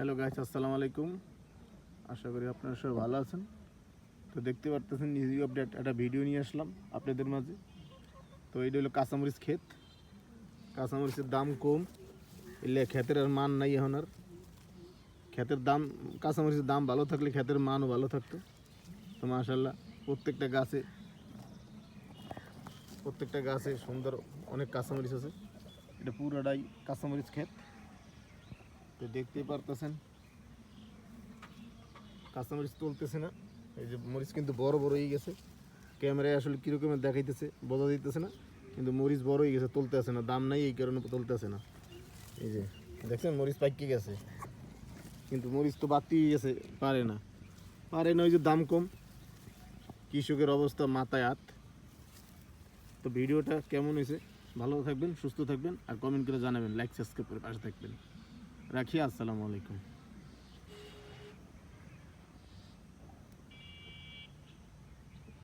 Hello guys, আসসালামু আলাইকুম। আশা করি আপনারা সবাই ভালো আছেন। তো দেখতে পারতেছেন ইজি আপডেট একটা ভিডিও নিয়ে আসলাম আপনাদের মাঝে। তো এইটা হলো কাঁচামরিচ ক্ষেত। কাঁচামরিচের দাম কম, এলে ক্ষেতের আর মান নাই এখন আর। ক্ষেতের দাম, কাঁচামরিচের দাম ভালো থাকলে ক্ষেতের মানও ভালো থাকতো। তো মাশাল্লাহ প্রত্যেকটা গাছে প্রত্যেকটা গাছে সুন্দর অনেক কাঁচামরিচ আছে। এটা পুরোটাই কাঁচামরিচ ক্ষেত। তো দেখতেই পারতেছেন। কাঁচামরিচ তুলতেছে না। এই যে মরিচ কিন্তু বড় বড় হয়ে গেছে। ক্যামেরায় আসলে কীরকম দেখাইতেছে বোঝা দিতেছে না। কিন্তু মরিচ বড় হয়ে গেছে, তুলতে আসে না। দাম নাই, এই কারণে তুলতে আসে না। এই যে, দেখছেন, মরিচ পাইকে গেছে। কিন্তু মরিচ তো বাড়তি হয়ে গেছে, পারে না। পারে না, ওই যে দাম কম। কৃষকের অবস্থা মাথায় হাত। তো ভিডিওটা কেমন হয়েছে? ভালো থাকবেন, সুস্থ থাকবেন, আর কমেন্ট করে জানাবেন। লাইক সাবস্ক্রাইব করে পাশে থাকবেন। রাখি আসসালামু আলাইকুম।